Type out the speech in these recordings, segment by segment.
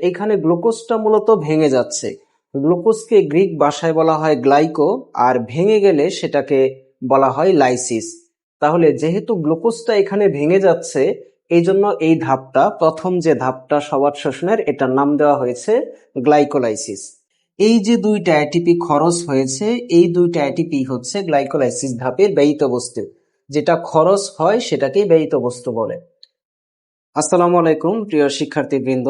এখানে গ্লুকোজটা মূলত ভেঙে যাচ্ছে। গ্লুকোজকে গ্রিক ভাষায় বলা হয় গ্লাইকো, আর ভেঙে গেলে সেটাকে বলা হয় লাইসিস। তাহলে যেহেতু গ্লুকোজটা এখানে ভেঙে যাচ্ছে এই জন্য এই ধাপটা, প্রথম যে ধাপটা সবার শোষণের, এটার নাম দেওয়া হয়েছে গ্লাইকোলাইসিস। এই যে দুইটা অ্যাটিপি খরচ হয়েছে, এই দুইটা অ্যাটিপি হচ্ছে গ্লাইকোলাইসিস ধাপের ব্যয়িত বস্তু। যেটা খরচ হয়, সেটাকেই ব্যয়িত বস্তু বলে। আসসালামু আলাইকুম, প্রিয় শিক্ষার্থীবৃন্দ।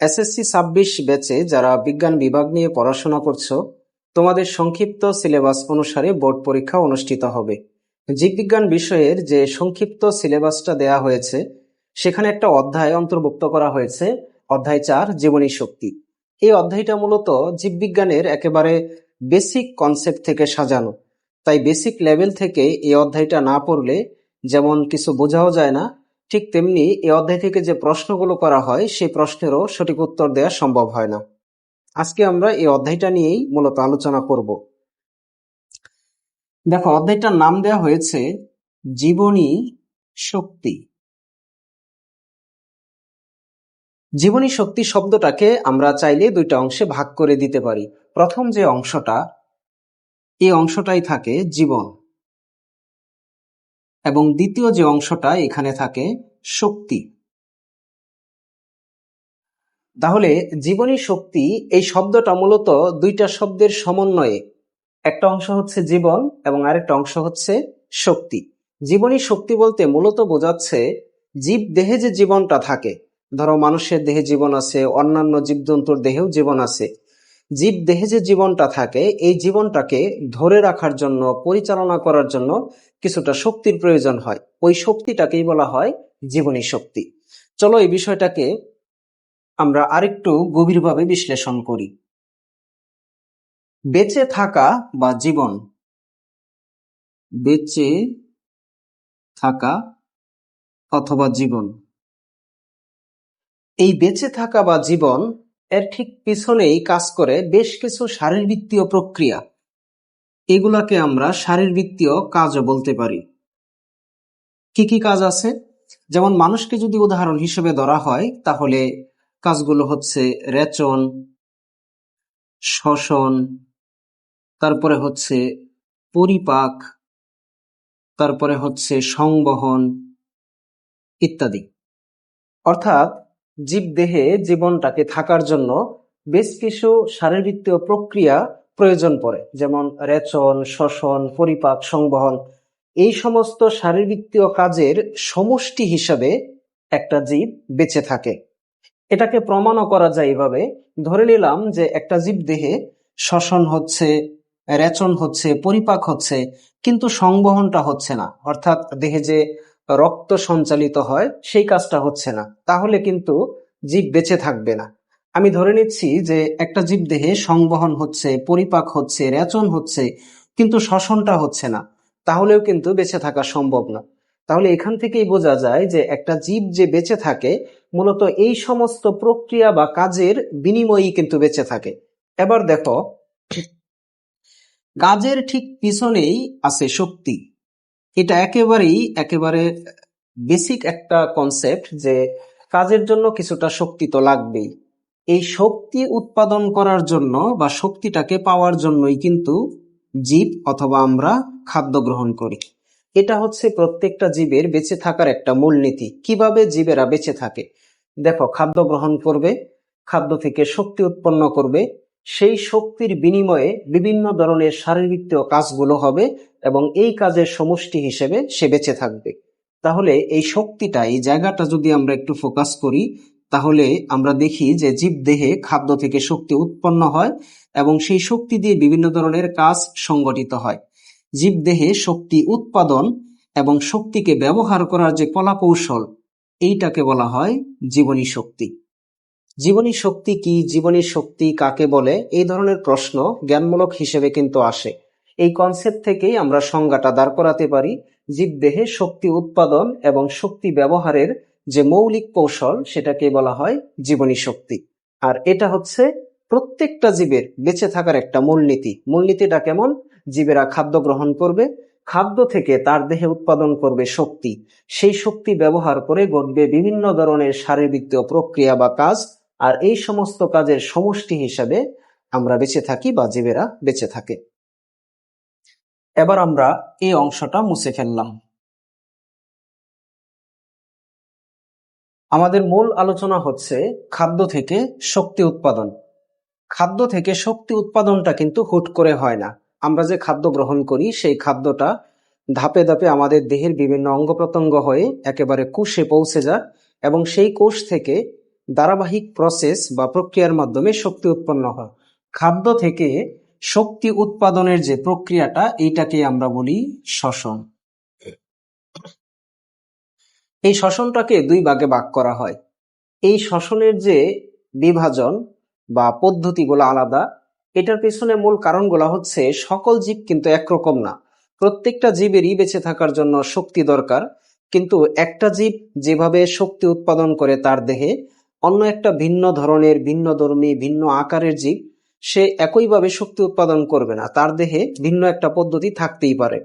এসএসসি ছাব্বিশ ব্যাচে যারা বিজ্ঞান বিভাগ নিয়ে পড়াশোনা করছ, তোমাদের সংক্ষিপ্ত সিলেবাস অনুসারে বোর্ড পরীক্ষা অনুষ্ঠিত হবে। জীববিজ্ঞান বিষয়ের যে সংক্ষিপ্ত সিলেবাসটা দেয়া হয়েছে, সেখানে একটা অধ্যায় অন্তর্ভুক্ত করা হয়েছে, অধ্যায় চার, জীবনী শক্তি। এই অধ্যায়টা মূলত জীববিজ্ঞানের একেবারে বেসিক কনসেপ্ট থেকে সাজানো। তাই বেসিক লেভেল থেকে এই অধ্যায়টা না পড়লে যেমন কিছু বোঝাও যায় না ঠিক তেমনি এই অধ্যায় থেকে যে প্রশ্নগুলো করা হয়, সেই প্রশ্নেরও সঠিক উত্তর দেওয়া সম্ভব হয় না। আজকে আমরা এই অধ্যায়টা নিয়েই মূলত আলোচনা করব। দেখো, অধ্যায়টার নাম দেওয়া হয়েছে, জীবনী শক্তি। জীবনী শক্তি শব্দটাকে আমরা চাইলে দুইটা অংশে ভাগ করে দিতে পারি। প্রথম যে অংশটা, এই অংশটাই থাকে জীবন। এবং দ্বিতীয় যে অংশটা এখানে থাকে শক্তি। তাহলে জীবনী শক্তি এই শব্দটা মূলত দুইটা শব্দের সমন্বয়ে। একটা অংশ হচ্ছে জীবন এবং আরেকটা অংশ হচ্ছে শক্তি। জীবনী শক্তি বলতে মূলত বোঝাচ্ছে জীব দেহে যে জীবনটা থাকে। ধরো মানুষের দেহে জীবন আছে, অন্যান্য জীবজন্তুর দেহেও জীবন আছে। জীব দেহে যে জীবনটা থাকে, এই জীবনটাকে ধরে রাখার জন্য, পরিচালনা করার জন্য কিছুটা শক্তির প্রয়োজন হয়। ওই শক্তিটাকেই বলা হয় জীবনী শক্তি। চলো এই বিষয়টাকে আমরা আরেকটু গভীরভাবে বিশ্লেষণ করি। বেঁচে থাকা বা জীবন। বেঁচে থাকা অথবা জীবন। এই বেঁচে থাকা বা জীবন এর ঠিক পিছনেই কাজ করে বেশ কিছু শারীরবৃত্তীয় প্রক্রিয়া। এগুলাকে আমরা শারীরবৃত্তীয় কাজও বলতে পারি। কি কি কাজ আছে? যেমন মানুষকে যদি উদাহরণ হিসেবে ধরা হয়, তাহলে কাজগুলো হচ্ছে রেচন শ্বসন তারপরে হচ্ছে পরিপাক, তারপরে হচ্ছে সংবহন ইত্যাদি। অর্থাৎ জীবদেহে জীবনটাকে থাকার জন্য বেশ কিছু শারীরবৃত্তীয় প্রক্রিয়া প্রয়োজন পড়ে, যেমন রেচন শ্বসন পরিপাক, সংবহন। এই সমস্ত শারীরবৃত্তীয় কাজের সমষ্টি হিসাবে একটা জীব বেঁচে থাকে। এটাকে প্রমাণও করা যায় এভাবে। ধরে নিলাম যে একটা জীব দেহে শ্বসন হচ্ছে, রেচন হচ্ছে, পরিপাক হচ্ছে, কিন্তু সংবহনটা হচ্ছে না। অর্থাৎ দেহে যে রক্ত সঞ্চালিত হয়, সেই কাজটা হচ্ছে না। তাহলে কিন্তু জীব বেঁচে থাকবে না। আমি ধরে নিচ্ছি যে একটা জীব দেহে সংবহন হচ্ছে, পরিপাক হচ্ছে, রেচন হচ্ছে, কিন্তু শ্বসনটা হচ্ছে না। তাহলেও কিন্তু বেঁচে থাকা সম্ভব না। তাহলে এখান থেকেই বোঝা যায় যে একটা জীব যে বেঁচে থাকে, মূলত এই সমস্ত প্রক্রিয়া বা কাজের বিনিময়েই কিন্তু বেঁচে থাকে। এবার দেখো, কাজের ঠিক পিছনেই আছে শক্তি। এটা একেবারেই, একেবারে বেসিক একটা কনসেপ্ট যে কাজের জন্য কিছুটা শক্তি তো লাগবেই। এই শক্তি উৎপাদন করার জন্য বা শক্তিটাকে পাওয়ার জন্যই কিন্তু জীব অথবা আমরা খাদ্য গ্রহণ করি। এটা হচ্ছে প্রত্যেকটা জীবের বেঁচে থাকার একটা মূলনীতি। কীভাবে জীবেরা বেঁচে থাকে? দেখো, খাদ্য গ্রহণ করবে, খাদ্য থেকে শক্তি উৎপন্ন করবে, সেই শক্তির বিনিময়ে বিভিন্ন ধরনের শারীরবৃত্তীয় কাজগুলো হবে এবং এই কাজের সমষ্টি হিসেবে সে বেঁচে থাকবে। তাহলে এই শক্তিটা, এই জায়গাটা যদি আমরা একটু ফোকাস করি তাহলে আমরা দেখি যে জীব দেহে খাদ্য থেকে শক্তি উৎপন্ন হয় এবং সেই শক্তি দিয়ে বিভিন্ন ধরনের কাজ সংগঠিত হয়। জীব দেহে শক্তি উৎপাদন এবং শক্তিকে ব্যবহার করার যে কলাকৌশল, এইটাকে বলা হয় জীবনী শক্তি। জীবনী শক্তি কি? জীবনী শক্তি কাকে বলে? এই ধরনের প্রশ্ন জ্ঞানমূলক হিসেবে কিন্তু আসে। এই কনসেপ্ট থেকেই আমরা সংজ্ঞাটা দাঁড় করাতে পারি। জীবদেহে শক্তি উৎপাদন এবং শক্তি ব্যবহারের যে মৌলিক কৌশল সেটাকে বলা হয় জীবনী শক্তি। আর এটা হচ্ছে প্রত্যেকটা জীবের বেঁচে থাকার একটা মূলনীতি। মূলনীতিটা কেমন? জীবেরা খাদ্য গ্রহণ করবে, খাদ্য থেকে তার দেহে উৎপাদন করবে শক্তি। সেই শক্তি ব্যবহার করে ঘটবে বিভিন্ন ধরনের শারীরবৃত্তীয় প্রক্রিয়া বা কাজ, আর এই সমস্ত কাজের সমষ্টি হিসাবে আমরা বেঁচে থাকি বা জীবেরা বেঁচে থাকে। এবার আমরা এই অংশটা মুছে ফেললাম। আমাদের মূল আলোচনা হচ্ছে খাদ্য থেকে শক্তি উৎপাদন। খাদ্য থেকে শক্তি উৎপাদনটা কিন্তু হুট করে হয় না। আমরা যে খাদ্য গ্রহণ করি, সেই খাদ্যটা ধাপে ধাপে আমাদের দেহের বিভিন্ন অঙ্গ প্রত্যঙ্গ হয়ে একেবারে কোষে পৌঁছে যায় এবং সেই কোষ থেকে ধারাবাহিক প্রসেস বা প্রক্রিয়ার মাধ্যমে শক্তি উৎপন্ন হয়। খাদ্য থেকে শক্তি উৎপাদনের যে প্রক্রিয়াটা এইটাকে আমরা বলি শ্বসন। এই শ্বসনটাকে দুই ভাগে ভাগ করা হয়। এই শ্বসনের যে বিভাজন বা পদ্ধতিগুলো আলাদা, এটার পেছনে মূল কারণগুলো হচ্ছে সকল জীব কিন্তু একরকম না। প্রত্যেকটা জীবেরই বেঁচে থাকার জন্য শক্তি দরকার, কিন্তু একটা জীব যেভাবে শক্তি উৎপাদন করে তার দেহে, অন্য একটা ভিন্ন ধরনের, ভিন্ন ধর্মী, ভিন্ন আকারের জীব, সে একইভাবে শক্তি উৎপাদন করবে না। তার দেহে ভিন্ন একটা পদ্ধতি থাকতেই পারে।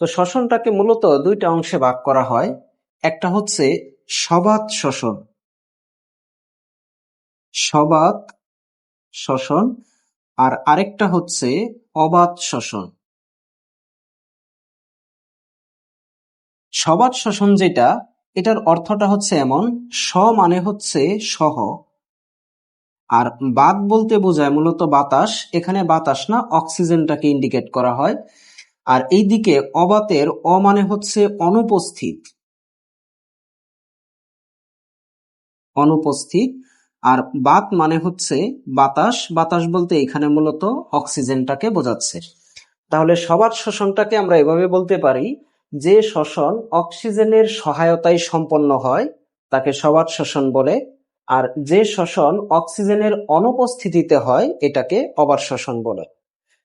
তো শ্বসনটাকে মূলত দুইটা অংশে ভাগ করা হয়। একটা হচ্ছে সবাত শ্বসন সবাত শ্বসন আর আরেকটা হচ্ছে অবাত শ্বসন সবাত শ্বসন যেটা, এটার অর্থটা হচ্ছে এমন, স মানে হচ্ছে সহ। আর বাদ বলতে বোঝায় মূলত বাতাস, এখানে বাতাস না, অক্সিজেনটাকে ইন্ডিকেট করা হয়। আর এইদিকে অবাতের অ মানে হচ্ছে অনুপস্থিত। অনুপস্থিত। আর বাত মানে হচ্ছে বাতাস। বাতাস বলতে এখানে মূলত অক্সিজেনটাকে বোঝাচ্ছে। তাহলে সবার শোষণটাকে আমরা এভাবে বলতে পারি যে শ্বসন অক্সিজেনের সহায়তায় সম্পন্ন হয়, তাকে সবার শোষণ বলে। আর যে শ্বসন অক্সিজেনের অনুপস্থিতিতে হয়, এটাকে অবার শোষণ বলে।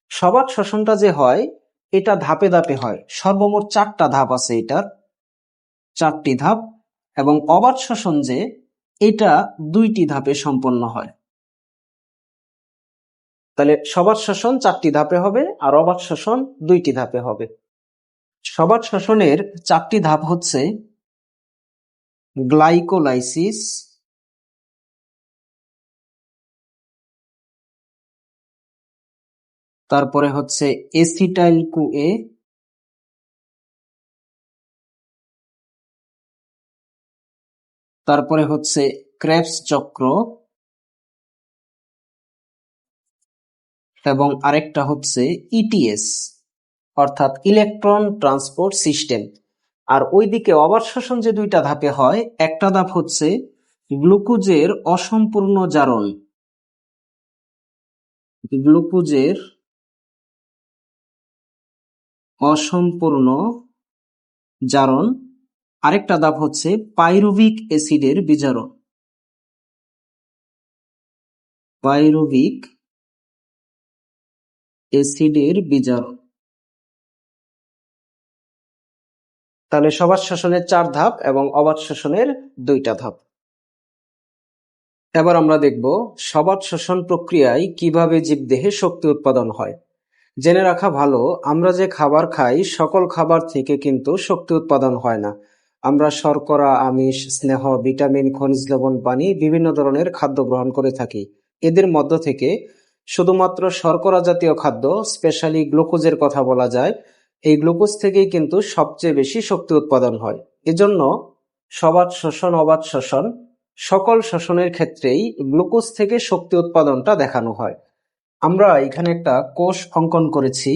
সবার শোষণটা যে হয়, এটা ধাপে ধাপে হয়। সর্বমোট চারটা ধাপ আছে এটার। চারটি ধাপ। এবং অবাধ শোষণ যে এটা দুইটি ধাপে সম্পন্ন হয়। তাহলে সবার শোষণ চারটি ধাপে হবে আর অবাধ শোষণ দুইটি ধাপে হবে। সবার শোষণের চারটি ধাপ হচ্ছে গ্লাইকোলাইসিস, তারপরে হচ্ছে এসিটাইল কুএ তারপরে হচ্ছে ক্রেবস চক্র এবং আরেকটা হচ্ছে ইটিএস অর্থাৎ ইলেকট্রন ট্রান্সপোর্ট সিস্টেম। আর ওইদিকে অবার শোষণ যে দুইটা ধাপে হয়, একটা ধাপ হচ্ছে গ্লুকোজের অসম্পূর্ণ জারণ। গ্লুকোজের অসম্পূর্ণ জারণ আরেকটা ধাপ হচ্ছে পাইরুভিক অ্যাসিডের বিজারণ। পাইরুভিক অ্যাসিডের বিজারণ। তাহলে সবাদ শোষণের চার ধাপ এবং অবাধ শোষণের দুইটা ধাপ। এবার আমরা দেখব সবাদ শোষণ প্রক্রিয়ায় কীভাবে জীবদেহে শক্তি উৎপাদন হয়। জেনে রাখা ভালো, আমরা যে খাবার খাই, সকল খাবার থেকে কিন্তু শক্তি উৎপাদন হয় না। আমরা শর্করা, আমিষ, স্নেহ, ভিটামিন, খনিজ লবণ, পানি বিভিন্ন ধরনের খাদ্য গ্রহণ করে থাকি। এদের মধ্য থেকে শুধুমাত্র শর্করা জাতীয় খাদ্য, স্পেশালি গ্লুকোজের কথা বলা যায়, এই গ্লুকোজ থেকেই কিন্তু সবচেয়ে বেশি শক্তি উৎপাদন হয়। এজন্য সবাদ শোষণ অবাধ শোষণ, সকল শোষণের ক্ষেত্রেই গ্লুকোজ থেকে শক্তি উৎপাদনটা দেখানো হয়। আমরা এখানে একটা কোষ অঙ্কন করেছি।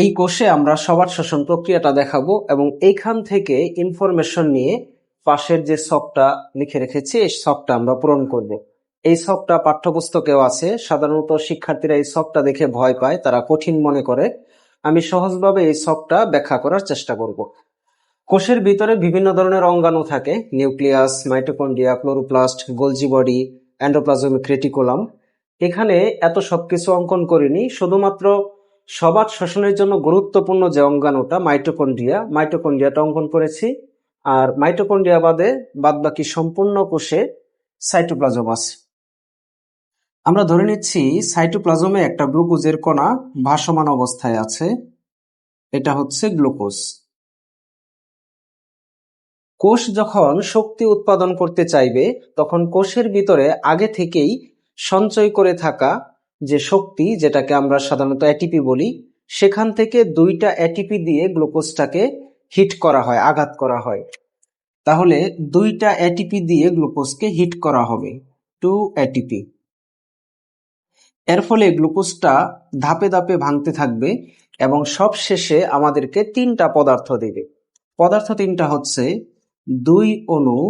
এই কোষে আমরা সবার শোষণ প্রক্রিয়াটা দেখাবো এবং এইখান থেকে ইনফরমেশন নিয়ে পাশের যে শখটা লিখে রেখেছি, এই শখটা আমরা পূরণ করব। এই শখটা পাঠ্যপুস্তকেও আছে। সাধারণত শিক্ষার্থীরা এই শখটা দেখে ভয় পায়, তারা কঠিন মনে করে। আমি সহজভাবে এই শখটা ব্যাখ্যা করার চেষ্টা করব। কোষের ভিতরে বিভিন্ন ধরনের অঙ্গাণু থাকে, nucleus, mitochondria, chloroplast Golgi body endoplasmic reticulum এখানে এত সবকিছু অঙ্কন করিনি, শুধুমাত্র সবাদ শোষণের জন্য গুরুত্বপূর্ণ যে অঙ্গাণুটা মাইটোকন্ড্রিয়া, মাইটোকন্ড্রিয়াটা অঙ্কন করেছি। আর মাইটোকন্ড্রিয়া বাদে বাদ বাকি সম্পূর্ণ কোষে সাইটোপ্লাজম আছে। আমরা ধরে নিচ্ছি সাইটোপ্লাজমে একটা গ্লুকোজের কণা ভাসমান অবস্থায় আছে। এটা হচ্ছে গ্লুকোজ। কোষ যখন শক্তি উৎপাদন করতে চাইবে, তখন কোষের ভিতরে আগে থেকেই সঞ্চয় করে থাকা যে শক্তি, যেটাকে আমরা সাধারণত এটিপি বলি, সেখান থেকে দুইটা এটিপি দিয়ে গ্লুকোজটাকে হিট করা হয়, আঘাত করা হয়। তাহলে দুইটা এটিপি দিয়ে গ্লুকোজকে হিট করা হবে, টু এটিপি এর ফলে গ্লুকোজটা ধাপে ধাপে ভাঙতে থাকবে এবং সব শেষে আমাদেরকে তিনটা পদার্থ দেবে। পদার্থ তিনটা হচ্ছে দুই অণু,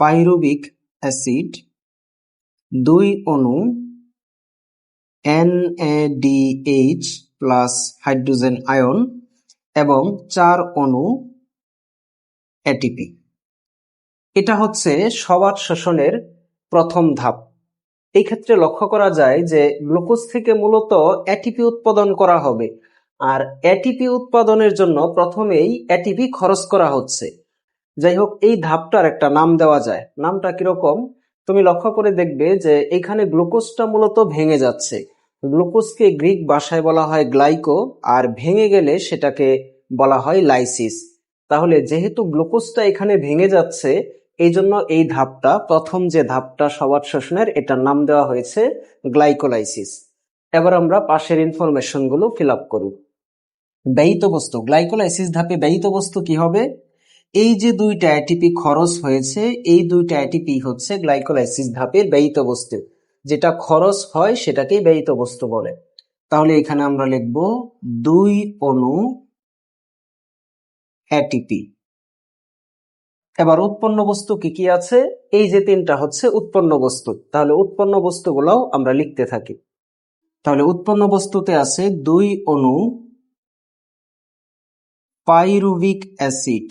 পাইরুবিক অ্যাসিড, দুই অণু NaDH প্লাস হাইড্রোজেন আয়ন এবং চার অণু এটিপি এটা হচ্ছে সবার শোষণের প্রথম ধাপ। এই ক্ষেত্রে লক্ষ্য করা যায় যে গ্লুকোজ থেকে মূলত এটিপি উৎপাদন করা হবে আর এটিপি উৎপাদনের জন্য প্রথমেই এটিপি খরচ করা হচ্ছে। যাই হোক, এই ধাপটার একটা নাম দেওয়া যায়। নামটা কীরকম? তুমি লক্ষ্য করে দেখবে যে এখানে গ্লুকোজটা মূলত ভেঙে যাচ্ছে। গ্লুকোজকে গ্রিক ভাষায় বলা হয় গ্লাইকো, আর ভেঙে গেলে সেটাকে বলা হয় লাইসিস। তাহলে যেহেতু গ্লুকোজটা এখানে ভেঙে যাচ্ছে এই জন্য এই ধাপটা, প্রথম যে ধাপটা সবার শোষণের, এটার নাম দেওয়া হয়েছে গ্লাইকোলাইসিস। এবার আমরা পাশের ইনফরমেশনগুলো ফিল আপ করব। ব্যয়িত বস্তু, গ্লাইকোলাইসিস ধাপে ব্যয়িত বস্তু কি হবে? এই যে দুইটা অ্যাটিপি খরচ হয়েছে, এই দুইটা অ্যাটিপি হচ্ছে গ্লাইকোলাইসিস ধাপের ব্যয়িত বস্তু। যেটা খরচ হয় সেটাকেই ব্যয়িত বস্তু বলে। তাহলে এখানে আমরা লিখব দুই অণু অ্যাটিপি এবার উৎপন্ন বস্তু কি কি আছে? এই যে তিনটা হচ্ছে উৎপন্ন বস্তু। তাহলে উৎপন্ন বস্তুগুলোও আমরা লিখতে থাকি। তাহলে উৎপন্ন বস্তুতে আছে দুই অণু পাইরুভিক অ্যাসিড।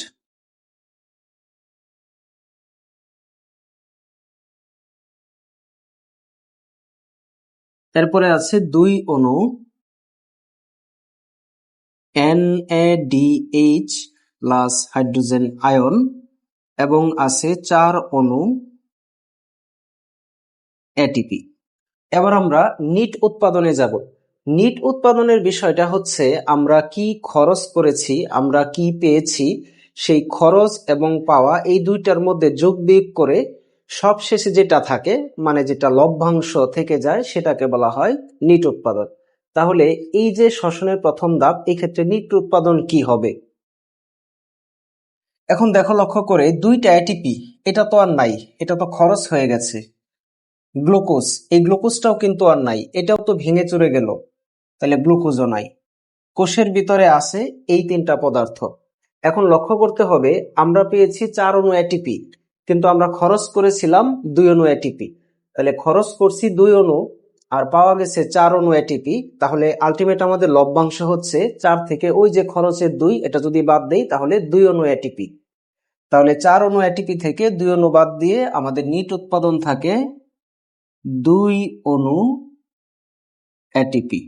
এরপরে আছে দুই অণু NaDH প্লাস হাইড্রোজেন আয়ন এবং আছে চার অণু এটিপি এবার আমরা নিট উৎপাদনে যাব। নিট উৎপাদনের বিষয়টা হচ্ছে আমরা কি খরচ করেছি, আমরা কি পেয়েছি, সেই খরচ এবং পাওয়া এই দুইটার মধ্যে যোগ বিয়োগ করে সবশেষে যেটা থাকে মানে যেটা লভ্যাংশ থেকে যায়, সেটাকে বলা হয় নিট উৎপাদন। তাহলে এই যে শ্বসনের প্রথম ধাপ এই ক্ষেত্রে নিট উৎপাদন কি হবে? এখন দেখো লক্ষ্য করে, দুইটা এটিপি এটা তো আর নাই, এটা তো খরচ হয়ে গেছে। গ্লুকোজ, এই গ্লুকোজটাও কিন্তু আর নাই, এটাও তো ভেঙে চুরে গেল, তাহলে গ্লুকোজও নাই। কোষের ভিতরে আছে এই তিনটা পদার্থ। এখন লক্ষ্য করতে হবে, আমরা পেয়েছি চার অণু এটিপি কিন্তু আমরা খরচ করেছিলাম দুই অণু এটিপি তাহলে খরচ করছি দুই অণু আর পাওয়া গেছে চার অণু এটিপি তাহলে আলটিমেট আমাদের লভ্যাংশ হচ্ছে চার থেকে ওই যে খরচের দুই, এটা যদি বাদ দেই, তাহলে দুই অণু এটিপি তাহলে চার অণু এটিপি থেকে দুই অণু বাদ দিয়ে আমাদের নিট উৎপাদন থাকে দুই অণু এটিপি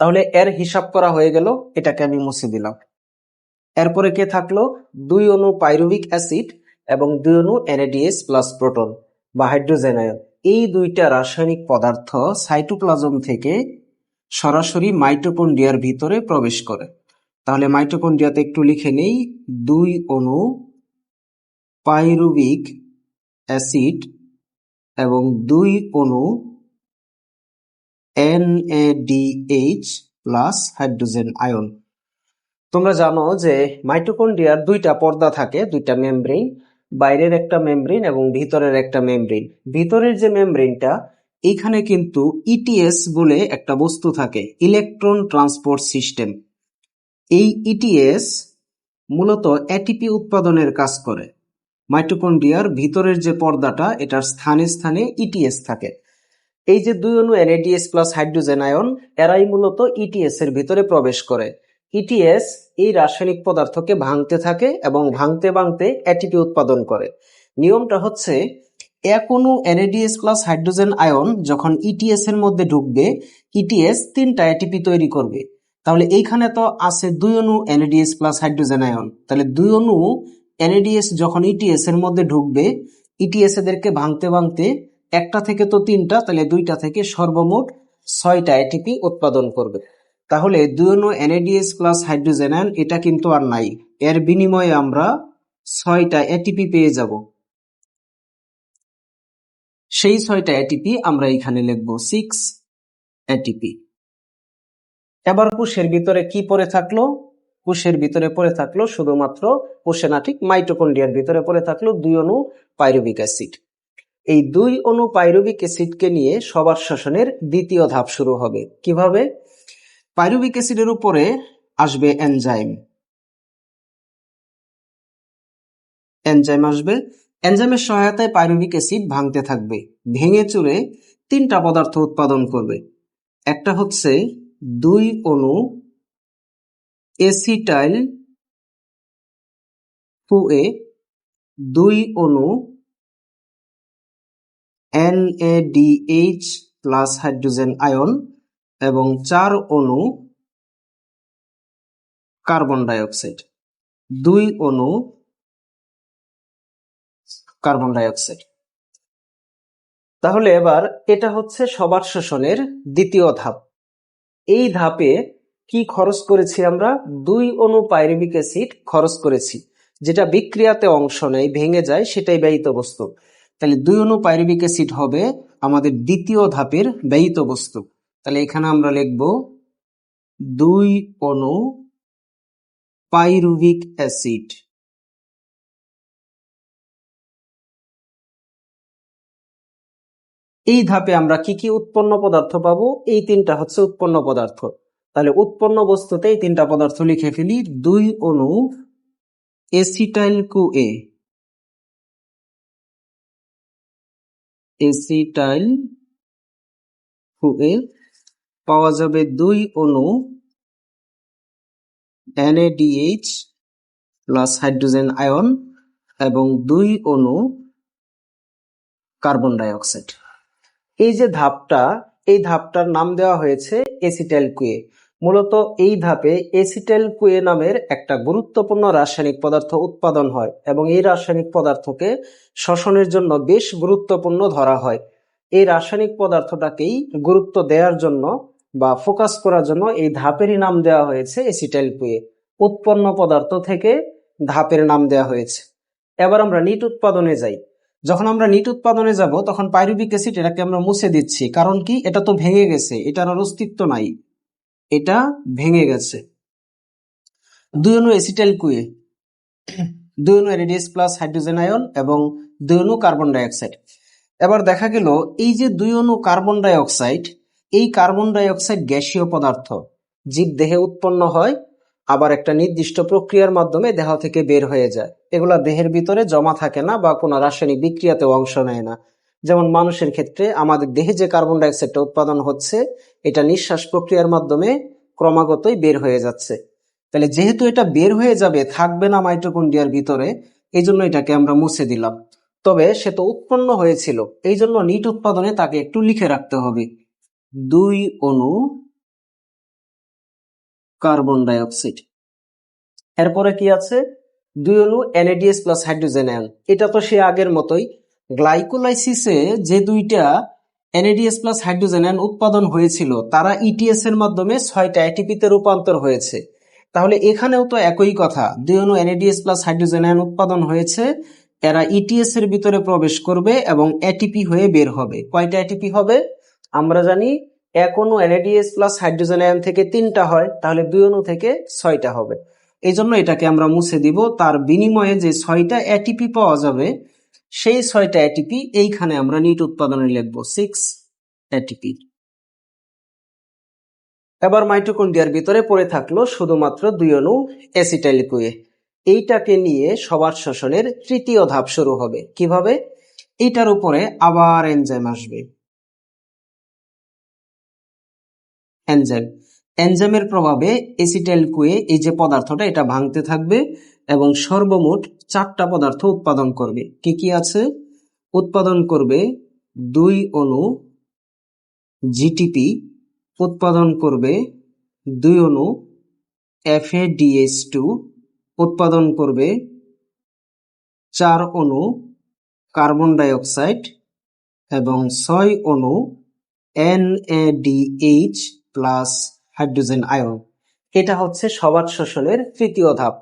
তাহলে এর হিসাব করা হয়ে গেল, এটাকে আমি মুছে দিলাম। এরপরে কে থাকল? দুই অণু পাইরুভিক অ্যাসিড এবং দুই অণু এনএডিএস প্লাস প্রোটন বা হাইড্রোজেন আয়ন এই দুইটা রাসায়নিক পদার্থ সাইটোপ্লাজম থেকে সরাসরি মাইটোকন্ড্রিয়ার ভিতরে প্রবেশ করে। তাহলে মাইটোকন্ড্রিয়াতে একটু লিখে নেই। দুই অণু পাইরুভিক অ্যাসিড এবং দুই অণু NaDH প্লাস হাইড্রোজেন আয়ন তোমরা জানো যে মাইটোকন্ড্রিয়ার দুইটা পর্দা থাকে, দুইটা মেমব্রেন, বাইরের একটা মেমব্রেন এবং ভিতরের একটা মেমব্রেন। ভিতরের যে মেমব্রেনটা এইখানে কিন্তু ইটিএস বলে একটা বস্তু থাকে, ইলেকট্রন ট্রান্সপোর্ট সিস্টেম। এই ইটিএস মূলত এটিপি উৎপাদনের কাজ করে। মাইটোকন্ড্রিয়ার ভিতরের যে পর্দাটা, এটার স্থানে স্থানে ইটিএস থাকে। এই যে দুই অণু এনএডিএস প্লাস হাইড্রোজেন আয়ন এরাই মূলত ইটিএস এর ভিতরে প্রবেশ করে। ইটিএস এই রাসায়নিক পদার্থকে ভাঙতে থাকে এবং ভাঙতে ভাঙতে এটিপি উৎপাদন করে। নিয়মটা হচ্ছে এক অণু এনএডিএস প্লাস হাইড্রোজেন আয়ন যখন ইটিএস এর মধ্যে ঢুকবে ইটিএস তিনটা এটিপি তৈরি করবে। তাহলে এইখানে তো আছে দুই অণু এনএডিএস প্লাস হাইড্রোজেন আয়ন তাহলে দুই অণু এনএডিএস যখন ইটিএস এর মধ্যে ঢুকবে ইটিএস এদেরকে ভাঙতে ভাঙতে একটা থেকে তো তিনটা, তাহলে দুইটা থেকে সর্বমোট ছয়টা এটিপি উৎপাদন করবে। তাহলে দুই এনএডিএস প্লাস হাইড্রোজেন এটা কিন্তু আর নাই। এর বিনিময়ে আমরা ছয়টা এটিপি পেয়ে যাব। সেই ছয়টা এটিপি আমরা এখানে লিখব সিক্স এটিপি এবার কোষের ভিতরে কি পড়ে থাকল? কোষের ভিতরে পড়ে থাকল শুধুমাত্র কোষে না ঠিক মাইটোকন্ড্রিয়ার ভিতরে পড়ে থাকল দুই অণু পাইরুবিক অ্যাসিড এই দুই অণু পাইরুবিক অ্যাসিডকে নিয়ে সবার শ্বসনের দ্বিতীয় ধাপ শুরু হবে। কীভাবে? পাইরুবিক অ্যাসিডের উপরে আসবে এনজাইম। এনজাইম আসবে। এনজাইমের সহায়তায় পাইরুবিক অ্যাসিড ভাঙতে থাকবে, ভেঙে চুরে তিনটা পদার্থ উৎপাদন করবে। একটা হচ্ছে দুই অণু এসিটাইল টু এ, দুই অণু এনএডিএইচ প্লাস হাইড্রোজেন আয়ন এবং চার অণু কার্বন ডাইঅক্সাইড। দুই অণু কার্বন ডাইঅক্সাইড। তাহলে এবার এটা হচ্ছে সবার শোষণের দ্বিতীয় ধাপ। এই ধাপে কি খরচ করেছি আমরা? দুই অণু পাইরুবিক অ্যাসিড খরচ করেছি। যেটা বিক্রিয়াতে অংশ নেয়, ভেঙে যায়, সেটাই ব্যয়িত বস্তু। তাহলে দুই অণু পাইরুবিক অ্যাসিড হবে আমাদের দ্বিতীয় ধাপের ব্যয়িত বস্তু। তাহলে এখানে আমরা লিখব দুই অণু পাইরুবিক অ্যাসিড। এই ধাপে আমরা কি কি উৎপন্ন পদার্থ পাবো? এই তিনটা হচ্ছে উৎপন্ন পদার্থ। তাহলে উৎপন্ন বস্তুতে এই তিনটা পদার্থ লিখে ফেলি। দুই অণু এসিটাইল কু এ এসিটাইল কু এ পাওয়া যাবে দুই অণু এনএডিএইচ প্লাস হাইড্রোজেন আয়ন এবং দুই অণু কার্বন ডাইঅক্সাইড। এই যে ধাপটা, এই ধাপটার নাম দেওয়া হয়েছে এসিটাইল কুয়ে মূলত এই ধাপে এসিটাইল কুয়ে নামের একটা গুরুত্বপূর্ণ রাসায়নিক পদার্থ উৎপাদন হয় এবং এই রাসায়নিক পদার্থকে শ্বসনের জন্য বেশ গুরুত্বপূর্ণ ধরা হয়। এই রাসায়নিক পদার্থটাকেই গুরুত্ব দেওয়ার জন্য বা ফোকাস করার জন্য এই ধাপেরই নাম দেওয়া হয়েছে এসিটাইল কুয়ে উৎপন্ন পদার্থ থেকে ধাপের নাম দেওয়া হয়েছে। এবার আমরা নিট উৎপাদনে যাই। যখন আমরা নিট উৎপাদনে যাব, তখন পাইরুবিক অ্যাসিড এটাকে আমরা মুছে দিচ্ছি। কারণ কি? এটা তো ভেঙে গেছে। এটার আর অস্তিত্ব নাই। এটা ভেঙে গেছে। দুই অনু এসিটাইল কুয়ে দুই অনু রেডিয়াস প্লাস হাইড্রোজেন আয়ন এবং দুই অনু কার্বন ডাইঅক্সাইড এবার দেখা গেল, এই যে দুই অনু কার্বন ডাইঅক্সাইড এই কার্বন ডাইঅক্সাইড গ্যাসীয় পদার্থ, জীব দেহে উৎপন্ন হয়, আবার একটা নির্দিষ্ট প্রক্রিয়ার মাধ্যমে দেহ থেকে বের হয়ে যায়। এগুলা দেহের ভিতরে জমা থাকে না বা কোনো রাসায়নিক বিক্রিয়াতে অংশ নেয় না। যেমন মানুষের ক্ষেত্রে আমাদের দেহে যে কার্বন ডাইঅক্সাইডটা উৎপাদন হচ্ছে, এটা নিঃশ্বাস প্রক্রিয়ার মাধ্যমে ক্রমাগতই বের হয়ে যাচ্ছে। তাহলে যেহেতু এটা বের হয়ে যাবে, থাকবে না মাইটোকন্ডিয়ার ভিতরে এই জন্য এটাকে আমরা মুছে দিলাম। তবে সে তো উৎপন্ন হয়েছিল এই জন্য নিট উৎপাদনে তাকে একটু লিখে রাখতে হবে। দুই অণু কার্বন ডাইঅক্সাইড। এরপরে কি আছে? দুই অণু এনএডিএস প্লাস হাইড্রোজেন আয়ন এটা তো সে আগের মতোই। গ্লাইকোলাইসিসে যে দুইটা এনএডিএস প্লাস হাইড্রোজেন আয়ন উৎপাদন হয়েছিল, তারা ইটিএস এর মাধ্যমে ছয়টা এটিপিতে রূপান্তর হয়েছে। তাহলে এখানেও তো একই কথা। দুই অণু এনএডিএস প্লাস হাইড্রোজেন আয়ন উৎপাদন হয়েছে, এরা ইটিএস এর ভিতরে প্রবেশ করবে এবং এটিপি হয়ে বের হবে। কয়টা এটিপি হবে? আমরা জানি এক অণু এনএডিএস প্লাস হাইড্রোজেন আয়ন থেকে তিনটা হয়, তাহলে দুই অণু থেকে ছয়টা হবে। এই জন্য এটাকে আমরা মুছে দিব। তার বিনিময়ে যে ছয়টা এটিপি পাওয়া যাবে, সেই ছয়টা এটিপি এইখানে আমরা নিট উৎপাদনে লিখব সিক্স এটিপি এবার মাইটোকন্ড্রিয়ার ভিতরে পড়ে থাকল শুধুমাত্র দুই অণু অ্যাসিটাইল কুয়ে এইটাকে নিয়ে সবার শোষণের তৃতীয় ধাপ শুরু হবে। কীভাবে? এইটার উপরে আবার এনজাইম আসবে। এনজাইম। এনজাইমের প্রভাবে এসিটাইল কুয়ে এই যে পদার্থটা, এটা ভাঙতে থাকবে এবং সর্বমোট চারটা পদার্থ উৎপাদন করবে। কি কি আছে? উৎপাদন করবে দুই অণু জিটিপি উৎপাদন করবে দুই অণু এফএডিএস টু উৎপাদন করবে চার অণু কার্বন ডাইঅক্সাইড এবং ছয় অণু এনএডিএইচ প্লাস হাইড্রোজেন আয়ন এটা হচ্ছে সবার শোষণের তৃতীয় ধাপ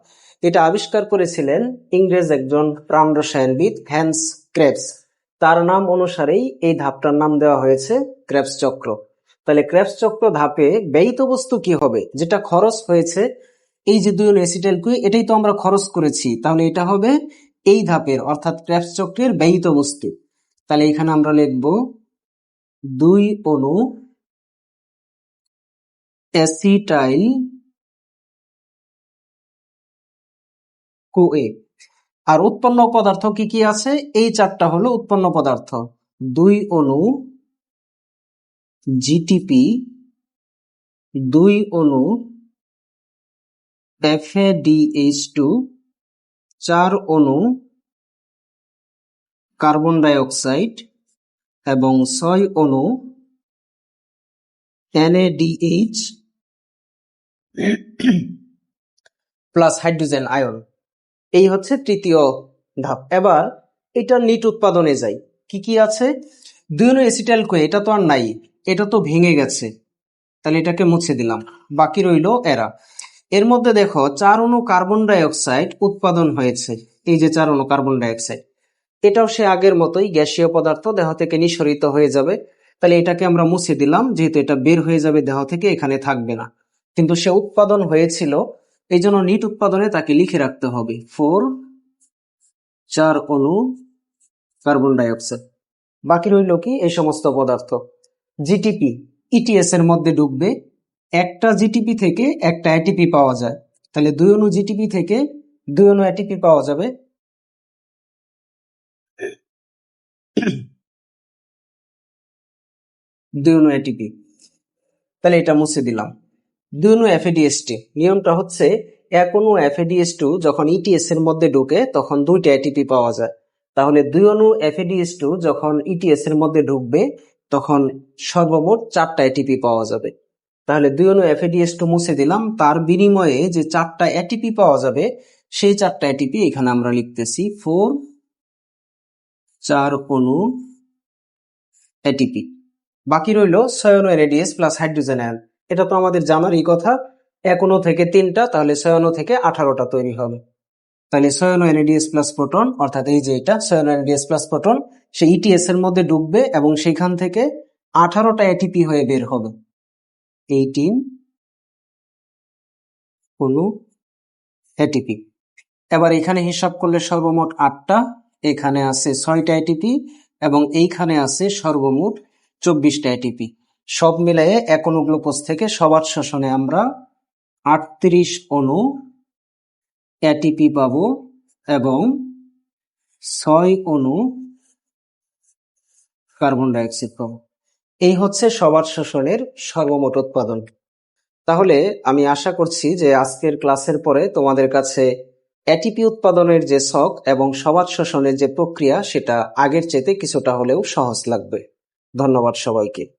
এটা আবিষ্কার করেছিলেন ইংরেজ একজন প্রাণ রসায়নবিদ হ্যান্স ক্রেবস তার নাম অনুসারেই এই ধাপটার নাম দেওয়া হয়েছে ক্রেবস চক্র। তাহলে ক্রেবস চক্র ধাপে ব্যয়িত বস্তু কি হবে? যেটা খরচ হয়েছে, এই যে দুই অ্যাসিটাইল কুই এটাই তো আমরা খরচ করেছি। তাহলে এটা হবে এই ধাপের, অর্থাৎ ক্রেবস চক্রের ব্যয়িত বস্তু। তাহলে এখানে আমরা লিখব দুই অণু অ্যাসিটাইল কোএ আর উৎপন্ন পদার্থ কি কি আছে? এই চারটা হলো উৎপন্ন পদার্থ। দুই অণু জিটিপি দুই অণু এফএডিএইচ টু চার অণু কার্বন ডাইঅক্সাইড এবং ছয় অণু এনএডিএইচ প্লাস হাইড্রোজেন আয়ন। এই হচ্ছে তৃতীয় ধাপ। এবার এটা নিট উৎপাদনে যাই। কি কি আছে? দুই এসিটাইল কো এটা তো আর নাই। এটা তো ভেঙে গেছে। তাহলে এটাকে মুছে দিলাম। বাকি রইল এরা। এর মধ্যে দেখো, চার অণু কার্বন ডাইঅক্সাইড উৎপাদন হয়েছে। এই যে চার অণু কার্বন ডাইঅক্সাইড এটাও সে আগের মতোই গ্যাসীয় পদার্থ দেহ থেকে নিঃসরিত হয়ে যাবে। তাহলে এটাকে আমরা মুছে দিলাম, যেহেতু এটা বের হয়ে যাবে দেহ থেকে, এখানে থাকবে না। কিন্তু সে উৎপাদন হয়েছিল এই জন্য নিট উৎপাদনে তাকে লিখে রাখতে হবে। ফোর, চার অণু কার্বন ডাইঅক্সাইড। বাকি রইল কি? এই সমস্ত পদার্থ। জিটিপি ইটিএস এর মধ্যে ঢুকবে একটা জিটিপি থেকে একটা এটিপি পাওয়া যায়। তাহলে দুই অনু জিটিপি থেকে দুই অনু এটিপি পাওয়া যাবে। দুই অনু এটিপি তাহলে এটা মুছে দিলাম। দুই অণু এফএডিএসটি নিয়মটা হচ্ছে, এক অণু এফএডিএস টু যখন ইটিএস এর মধ্যে ঢুকে, তখন দুইটা এটিপি পাওয়া যায়। তাহলে দুই অনু এফএডিএস টু যখন ইটিএস এর মধ্যে ঢুকবে, তখন সর্বমোট চারটা এটিপি পাওয়া যাবে। তাহলে দুই অনু এফএডিএস টু মুছে দিলাম। তার বিনিময়ে যে চারটা এটিপি পাওয়া যাবে, সেই চারটা এটিপি এখানে আমরা লিখতেছি ফোর চার অণু এটিপি বাকি রইল ছয় অণু রেডিয়াস প্লাস হাইড্রোজেন আয়ন এটা তো আমাদের জানারই কথা। এক অণু থেকে তিনটা, তাহলে ছয় থেকে আঠারোটা তৈরি হবে। তাহলে ছয় অণু এনএডিএস প্লাস প্রোটন অর্থাৎ এই যে এটা ছয় অণু এনএডিএস প্লাস প্রোটন সে ইটিএস এর মধ্যে ডুববে এবং সেখান থেকে আঠারোটা এটিপি হয়ে বের হবে। এইটিন কোনো এটিপি এবার এখানে হিসাব করলে সর্বমোট আটটা, এখানে আছে ছয়টা এটিপি এবং এইখানে আছে সর্বমোট চব্বিশটা এটিপি সব মিলিয়ে এক অণু থেকে সবার শোষণে আমরা আটত্রিশ অণু এটিপি পাবো এবং ছয় অণু কার্বন ডাইঅক্সাইড পাব। এই হচ্ছে সবার শোষণের সর্বমোট উৎপাদন। তাহলে আমি আশা করছি যে আজকের ক্লাসের পরে তোমাদের কাছে এটিপি উৎপাদনের যে শখ এবং সবার শোষণের যে প্রক্রিয়া, সেটা আগের চেতে কিছুটা হলেও সহজ লাগবে। ধন্যবাদ সবাইকে।